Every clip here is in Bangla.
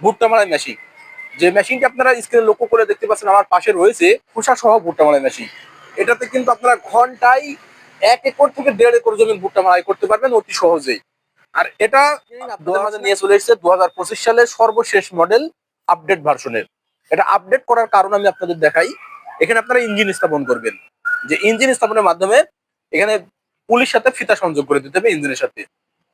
ভুট্টা মারাই মেশিন যে মেশিনটি আপনারা স্ক্রিনে লক্ষ্য করে দেখতে পাচ্ছেন, আমার পাশে রয়েছে খোসা সহ ভুট্টা মারাই মেশিন এটাতে কিন্তু আপনারা ঘন্টায় এক একর থেকে দেড় একর জমি ভুট্টা মারাই করতে পারবেন অতি সহজেই। আর এটা নিয়ে চলে এসেছে দু সালের সর্বশেষ মডেল আপডেট ভার্সনের। এটা আপডেট করার কারণ আমি আপনাদের দেখাই। এখানে আপনারা ইঞ্জিন স্থাপন করবেন। যে ইঞ্জিন স্থাপনের মাধ্যমে এখানে পুলিশ সাথে ফিতা সংযোগ করে দিতে হবে ইঞ্জিনের সাথে।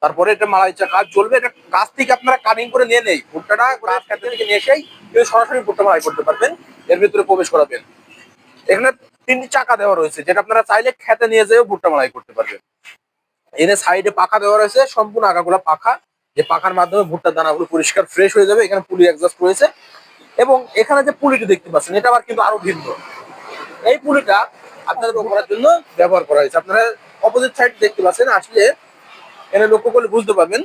তারপরে এটা মালাইচা কাজ চলবে, এটা কাজ থেকে আপনারা কাটিং করে নিয়ে নেই ভুট্টাটা কাজ কাটতে থেকে নিয়ে এসেই সরাসরি ভুট্টা মালাই করতে পারবেন, এর ভিতরে প্রবেশ করাবেন। এখানে তিনটি চাকা দেওয়া রয়েছে, যেটা আপনারা চাইলে খেতে নিয়ে যেও ভুট্টা মালাই করতে পারবেন। এনে সাইডে পাখা দেওয়া রয়েছে, সম্পূর্ণ আগাগুলা পাখা, যে পাখার মাধ্যমে ভুট্টার দানাগুলো পরিষ্কার ফ্রেশ হয়ে যাবে, এখানে পুলি এক্সস্ট রয়েছে। এবং এখানে যে পুলিটি দেখতে পাচ্ছেন, এটা আবার কিন্তু আরও ভিন্ন। এই পুলিটা আপনাদের করার জন্য ব্যবহার করা হয়েছে। আপনারা অপোজিট সাইড দেখতে পাচ্ছেন, আসলে এখানে লক্ষ্য করলে বুঝতে পারবেন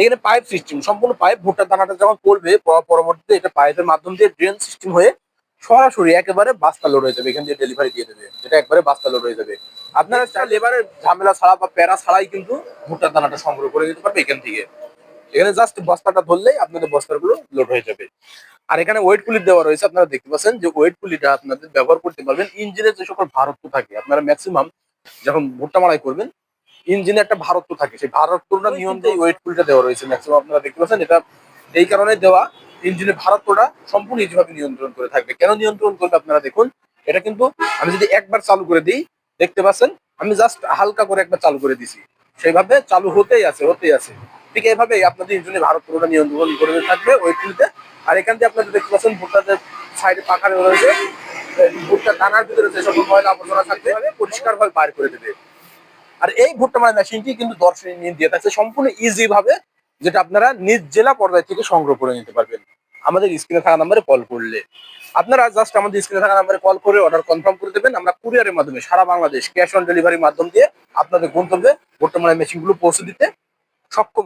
এখানে পাইপ সিস্টেম সম্পূর্ণ পাইপ ভুট্টার দানাটা যখন পড়বে পরবর্তীতে এটা পাইপের মাধ্যম দিয়ে ড্রেন সিস্টেম হয়ে সরাসরি একেবারে বাস্তা লোড হয়ে যাবে এখান দিয়ে ডেলিভারি দিয়ে দেবে যেটা একবারে বাস্তা লোড হয়ে যাবে। আপনারা লেবারের ঝামেলা ছাড়া বা প্যারা ছাড়াই কিন্তু ভুট্টার দানাটা সংগ্রহ করে দিতে পারবে এখান থেকে। এখানে জাস্ট বস্তাটা ধরলেই আপনাদের বস্তাগুলো লোড হয়ে যাবে। আর এখানে ওয়েট পুলি দেওয়া রয়েছে আপনারা দেখতে পাচ্ছেন যে ওয়েট পুলিটা আপনাদের ব্যবহার করতে পারবেন। ইঞ্জিনের যে সকল ভারত্ব থাকে আপনারা ম্যাক্সিমাম যখন ভুট্টা মারাই করবেন ইঞ্জিনে একটা ভারত্ব থাকে। সেই ভারত্বটা নিয়ন্ত্রণ ওয়েট পুলিটা দেওয়া রয়েছে ম্যাক্সিমাম আপনারা দেখতে পাচ্ছেন এটা এই কারণে দেওয়া ইঞ্জিনের ভারত্বটা সম্পূর্ণ ইজিভাবে নিয়ন্ত্রণ করে থাকবে। কেন নিয়ন্ত্রণ করবে আপনারা দেখুন এটা কিন্তু আমি যদি একবার চালু করে দিই দেখতে পাচ্ছেন আমি জাস্ট হালকা করে একবার চালু করে দিছি। সেইভাবে চালু হতেই আছে হতেই আছে। ঠিক এইভাবে আপনাদের ইঞ্জিনের ভারত্বটা নিয়ন্ত্রণ করে থাকবে ওয়েট পুলিতে আর এখান থেকে আপনারা দেখতে পাচ্ছেন ভুট্টাদের সাইডে পাখা রয়েছে এই ভুট্টার দানার ভিতরে যেসব ময়লা আবর্জনা থাকবে পরিষ্কার ভাবে বার করে দেবে। আর এই ভুট্টা মারা মেশিনটি কিন্তু দর্শনী নিয়ে দিয়ে থাকছে, সম্পূর্ণ ইজি ভাবে, যেটা আপনারা নিজ জেলা পর্যায় থেকে সংগ্রহ করে নিতে পারবেন। আমাদের স্ক্রিনে থাকা নাম্বারে কল করলে। আপনারা জাস্ট আমাদের স্ক্রিনে থাকা নাম্বারে কল করে অর্ডার কনফার্ম করে দেবেন, আমরা কুরিয়ারের মাধ্যমে সারা বাংলাদেশ ক্যাশ অন ডেলিভারির মাধ্যম দিয়ে আপনাদের গন্তব্যে ভুট্টা মারা মেশিনগুলো পৌঁছে দিতে সক্ষম